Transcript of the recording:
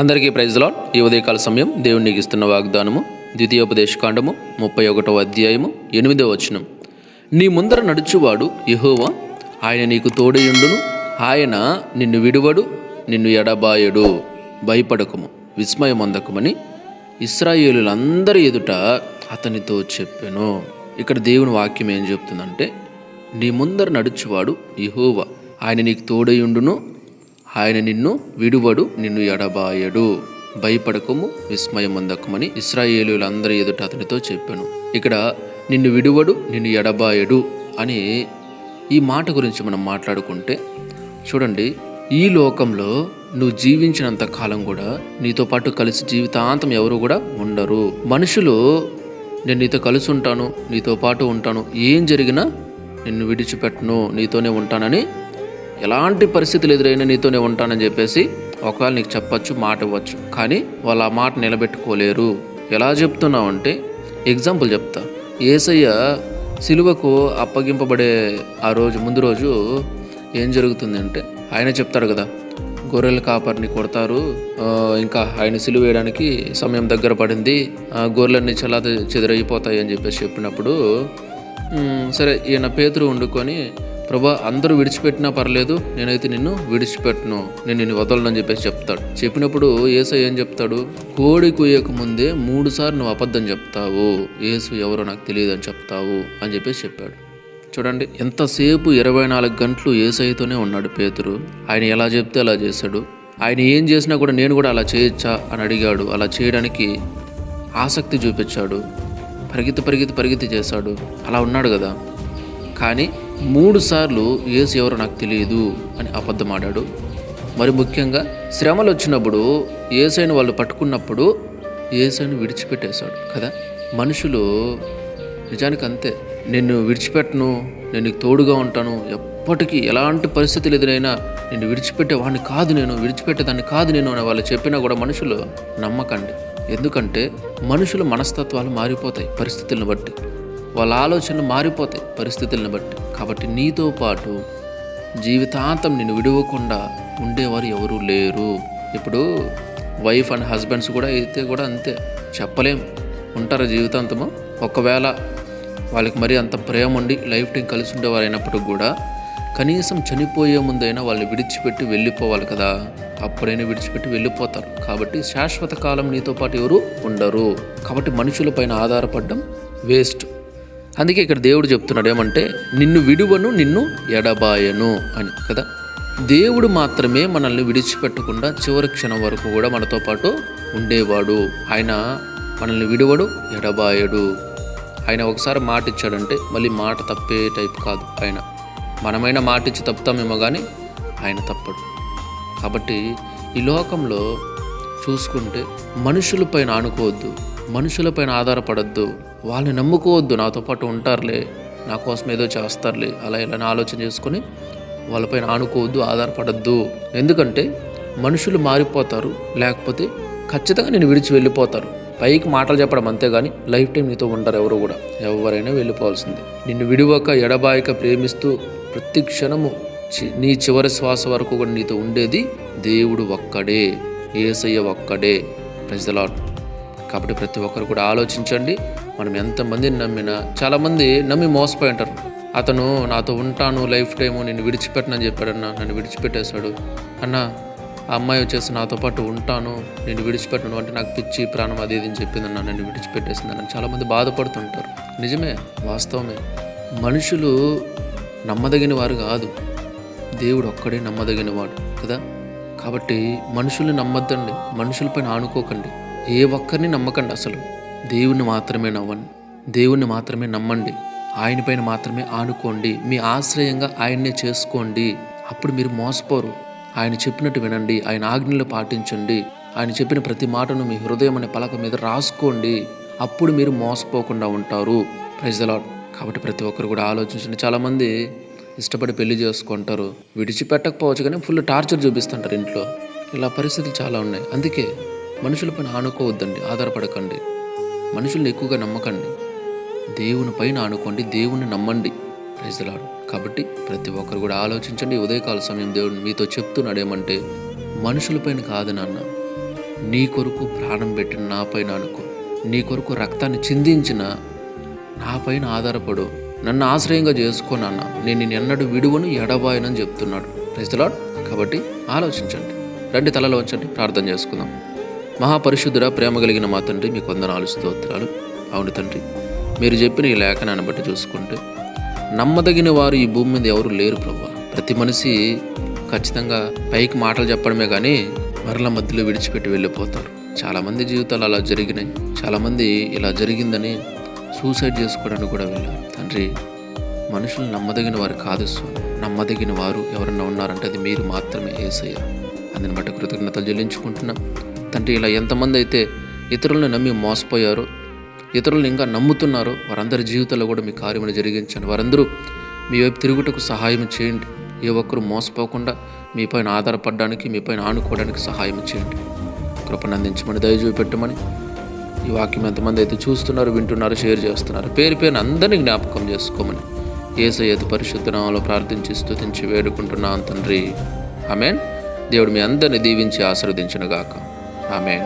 అందరికీ ప్రైజ్లో ఈ ఉదయకాల సమయం దేవుడు ఇస్తున్న వాగ్దానము ద్వితీయోపదేశకాండము ముప్పై ఒకటవ అధ్యాయము ఎనిమిదవ వచనం. నీ ముందర నడుచువాడు యహోవా ఆయన నీకు తోడయుండును ఆయన నిన్ను విడువడు నిన్ను ఎడబాయడు. భయపడకము విస్మయమందకమని ఇస్రాయేలులందరి ఎదుట అతనితో చెప్పాను. ఇక్కడ దేవుని వాక్యం ఏం చెప్తుందంటే నీ ముందర నడుచువాడు యహోవా ఆయన నీకు తోడయుండును ఆయన నిన్ను విడువడు నిన్ను ఎడబాయడు. భయపడకము విస్మయమందకమని ఇస్రాయేలులందరి ఎదుట అతనితో చెప్పాను. ఇక్కడ నిన్ను విడువడు నిన్ను ఎడబాయడు అని ఈ మాట గురించి మనం మాట్లాడుకుంటే చూడండి ఈ లోకంలో నువ్వు జీవించినంత కాలం కూడా నీతో పాటు కలిసి జీవితాంతం ఎవరు కూడా ఉండరు. మనుషులు నేను నీతో కలిసి ఉంటాను నీతో పాటు ఉంటాను ఏం జరిగినా నిన్ను విడిచిపెట్టను నీతోనే ఉంటానని ఎలాంటి పరిస్థితులు ఎదురైనా నీతోనే ఉంటానని చెప్పేసి ఒకవేళ నీకు చెప్పచ్చు మాట ఇవ్వచ్చు. కానీ వాళ్ళు ఆ మాట నిలబెట్టుకోలేరు. ఎలా చెప్తున్నావు అంటే ఎగ్జాంపుల్ చెప్తా. ఏసయ్య సిలువకు అప్పగింపబడే ఆ రోజు ముందు రోజు ఏం జరుగుతుంది అంటే ఆయన చెప్తాడు కదా గొర్రెల కాపర్ని కొడతారు ఇంకా ఆయన సిలువ వేయడానికి సమయం దగ్గర పడింది గొర్రెలన్నీ చలా చెదిరైపోతాయి అని చెప్పేసి చెప్పినప్పుడు సరే ఈయన పేతురు వండుకొని ప్రభా అందరూ విడిచిపెట్టినా పర్లేదు నేనైతే నిన్ను విడిచిపెట్టను. నేను నిన్ను వదలను చెప్పేసి చెప్తాడు. చెప్పినప్పుడు ఏసు ఏం చెప్తాడు? కోడి కొయ్యక ముందే మూడు సార్లు నువ్వు అబద్ధం చెప్తావు. ఏసు ఎవరో నాకు తెలియదు అని చెప్తావు అని చెప్పేసి చెప్పాడు. చూడండి ఎంతసేపు ఇరవై నాలుగు గంటలు ఏసైతోనే ఉన్నాడు పేతురు. ఆయన ఎలా చెప్తే అలా చేశాడు. ఆయన ఏం చేసినా కూడా నేను కూడా అలా చేయొచ్చా అని అడిగాడు. అలా చేయడానికి ఆసక్తి చూపించాడు. పరిగెత్తి పరిగెత్తి పరిగెత్తి చేశాడు. అలా ఉన్నాడు కదా. కానీ మూడు సార్లు ఏసు ఎవరో నాకు తెలియదు అని అబద్ధమాడాడు. మరి ముఖ్యంగా శ్రమలు వచ్చినప్పుడు ఏసైని వాళ్ళు పట్టుకున్నప్పుడు ఏసైని విడిచిపెట్టేశాడు కదా. మనుషులు నిజానికి అంతే నిన్ను విడిచిపెట్టను నేను నీకు తోడుగా ఉంటాను ఎప్పటికీ ఎలాంటి పరిస్థితులు ఎదురైనా నిన్ను విడిచిపెట్టే వాడిని కాదు నేను విడిచిపెట్టేదాన్ని కాదు నేను అని వాళ్ళు చెప్పినా కూడా మనుషులు నమ్మకండి. ఎందుకంటే మనుషుల మనస్తత్వాలు మారిపోతాయి పరిస్థితులను బట్టి. వాళ్ళ ఆలోచనలు మారిపోతాయి పరిస్థితులను బట్టి. కాబట్టి నీతో పాటు జీవితాంతం నేను విడవకుండా ఉండేవారు ఎవరూ లేరు. ఇప్పుడు వైఫ్ అండ్ హస్బెండ్స్ కూడా అయితే కూడా అంతే చెప్పలేం. ఉంటారా జీవితాంతము? ఒకవేళ వాళ్ళకి మరి అంత ప్రేమ ఉండి లైఫ్ టైం కలిసి ఉండేవారు అయినప్పటికి కూడా కనీసం చనిపోయే ముందైనా వాళ్ళు విడిచిపెట్టి వెళ్ళిపోవాలి కదా. అప్పుడైనా విడిచిపెట్టి వెళ్ళిపోతారు. కాబట్టి శాశ్వత కాలం నీతో పాటు ఎవరు ఉండరు. కాబట్టి మనుషులపైన ఆధారపడడం వేస్ట్ అందుకే ఇక్కడ దేవుడు చెప్తున్నాడు ఏమంటే నిన్ను విడువను నిన్ను ఎడబాయను అని కదా? దేవుడు మాత్రమే మనల్ని విడిచిపెట్టకుండా చివరి క్షణం వరకు కూడా మనతో పాటు ఉండేవాడు. ఆయన మనల్ని విడువడు ఎడబాయడు. ఆయన ఒకసారి మాట ఇచ్చాడంటే మళ్ళీ మాట తప్పే టైప్ కాదు ఆయన. మనమైనా మాట ఇచ్చి తప్పుతామేమో కానీ ఆయన తప్పడు. కాబట్టి ఈ లోకంలో చూసుకుంటే మనుషులపైన ఆనుకోవద్దు మనుషులపైన ఆధారపడద్దు. వాళ్ళని నమ్ముకోవద్దు నాతో పాటు ఉంటారులే నా కోసం ఏదో చేస్తారులే అలా ఇలా ఆలోచన చేసుకొని వాళ్ళపైన ఆనుకోవద్దు ఆధారపడద్దు. ఎందుకంటే మనుషులు మారిపోతారు లేకపోతే ఖచ్చితంగా నేను విడిచి వెళ్ళిపోతారు. పైకి మాటలు చెప్పడం అంతేగాని లైఫ్ టైం నీతో ఉంటారు ఎవరు కూడా. ఎవరైనా వెళ్ళిపోవాల్సిందే. నిన్ను విడివక ఎడబాయిక ప్రేమిస్తూ ప్రతి క్షణము చి- నీ చివరి శ్వాస వరకు కూడా నీతో ఉండేది దేవుడు ఒక్కడే ఏసయ్య ఒక్కడే. ప్రజలాట్ కాబట్టి ప్రతి ఒక్కరు కూడా ఆలోచించండి. మనం ఎంతమందిని నమ్మినా చాలామంది నమ్మి మోసపోయి ఉంటారు. అతను నాతో ఉంటాను లైఫ్ టైము నేను విడిచిపెట్టనని చెప్పాడన్న నన్ను విడిచిపెట్టేశాడు. అన్న ఆ అమ్మాయి వచ్చేసి నాతో పాటు ఉంటాను నేను విడిచిపెట్టను అంటే నాకు పిచ్చి ప్రాణం అది ఇది అని చెప్పిందన్న నన్ను విడిచిపెట్టేసిందని చాలామంది బాధపడుతుంటారు. నిజమే వాస్తవమే. మనుషులు నమ్మదగిన వారు కాదు. దేవుడు ఒక్కడే నమ్మదగిన వాడు కదా? కాబట్టి మనుషుల్ని నమ్మద్దండి. మనుషులపైన ఆనుకోకండి. ఏ ఒక్కరిని నమ్మకండి అసలు. దేవుణ్ణి మాత్రమే నవ్వండి. దేవుణ్ణి మాత్రమే నమ్మండి. ఆయనపైన మాత్రమే ఆనుకోండి. మీ ఆశ్రయంగా ఆయన్నే చేసుకోండి. అప్పుడు మీరు మోసపోరు. ఆయన చెప్పినట్టు వినండి. ఆయన ఆజ్ఞలు పాటించండి. ఆయన చెప్పిన ప్రతి మాటను మీ హృదయం అనే పలక మీద రాసుకోండి. అప్పుడు మీరు మోసపోకుండా ఉంటారు. ప్రైజలాడ్ కాబట్టి ప్రతి ఒక్కరు కూడా ఆలోచించండి. చాలామంది ఇష్టపడి పెళ్ళి చేసుకుంటారు. విడిచిపెట్టకపోవచ్చు కానీ ఫుల్ టార్చర్ చూపిస్తుంటారు ఇంట్లో. ఇలా పరిస్థితులు చాలా ఉన్నాయి. అందుకే మనుషులపైన ఆనుకోవద్దండి. ఆధారపడకండి. మనుషుల్ని ఎక్కువగా నమ్మకండి. దేవుని పైన ఆనుకోండి దేవుని నమ్మండి. ప్రజలాడు కాబట్టి ప్రతి ఒక్కరు కూడా ఆలోచించండి. ఉదయకాల సమయం దేవుడు మీతో చెప్తున్నాడు ఏమంటే మనుషులపైన కాదు నాన్న. నీ కొరకు ప్రాణం పెట్టిన నా పైన అనుకో నీ కొరకు రక్తాన్ని చిందించిన నా పైన ఆధారపడు. నన్ను ఆశ్రయంగా చేసుకున్నాన్న నేను నేను ఎన్నడూ విడువను ఎడబాయనని చెప్తున్నాడు. ప్రజలాడు కాబట్టి ఆలోచించండి. రెండు తలలో ఉంచండి ప్రార్థన చేసుకుందాం. మహాపరిశుద్ధుడ ప్రేమ కలిగిన మా తండ్రి మీకు వందనాలు స్తోత్రాలు. అవును తండ్రి మీరు చెప్పిన ఈ లేఖనాన్ని బట్టి చూసుకుంటే నమ్మదగిన వారు ఈ భూమి మీద ఎవరు లేరు ప్రభు ప్రతి మనిషి ఖచ్చితంగా పైకి మాటలు చెప్పడమే కానీ మరల మధ్యలో విడిచిపెట్టి వెళ్ళిపోతారు చాలామంది జీవితాలు అలా జరిగినాయి. చాలామంది ఇలా జరిగిందని సూసైడ్ చేసుకోవడానికి కూడా వెళ్ళారు. తండ్రి మనుషులు నమ్మదగిన వారు కాదు స్వామి. నమ్మదగిన వారు ఎవరన్నా ఉన్నారంటే అది మీరు మాత్రమే ఏసయ్య. అందుని బట్టి కృతజ్ఞతలు చెల్లించుకుంటున్నాం. తండ్రి ఇలా ఎంతమంది అయితే ఇతరులను నమ్మి మోసపోయారో ఇతరులను ఇంకా నమ్ముతున్నారో వారందరి జీవితాల్లో కూడా మీ కార్యములు జరిగించండి. వారందరూ మీ వైపు తిరుగుటకు సహాయం చేయండి. ఏ ఒక్కరు మోసపోకుండా మీ పైన ఆధారపడడానికి మీ పైన ఆనుకోవడానికి సహాయం చేయండి. కృపను అందించమని దయ ఈ వాక్యం ఎంతమంది అయితే చూస్తున్నారు వింటున్నారు షేర్ చేస్తున్నారు పేరు పేరున అందరినీ జ్ఞాపకం చేసుకోమని ఏసయ్యత పరిశుద్ధనామంలో ప్రార్థించి స్థుతించి వేడుకుంటున్నాను తండ్రి. ఆమెన్. దేవుడు మీ అందరిని దీవించి గాక. ఆమెన్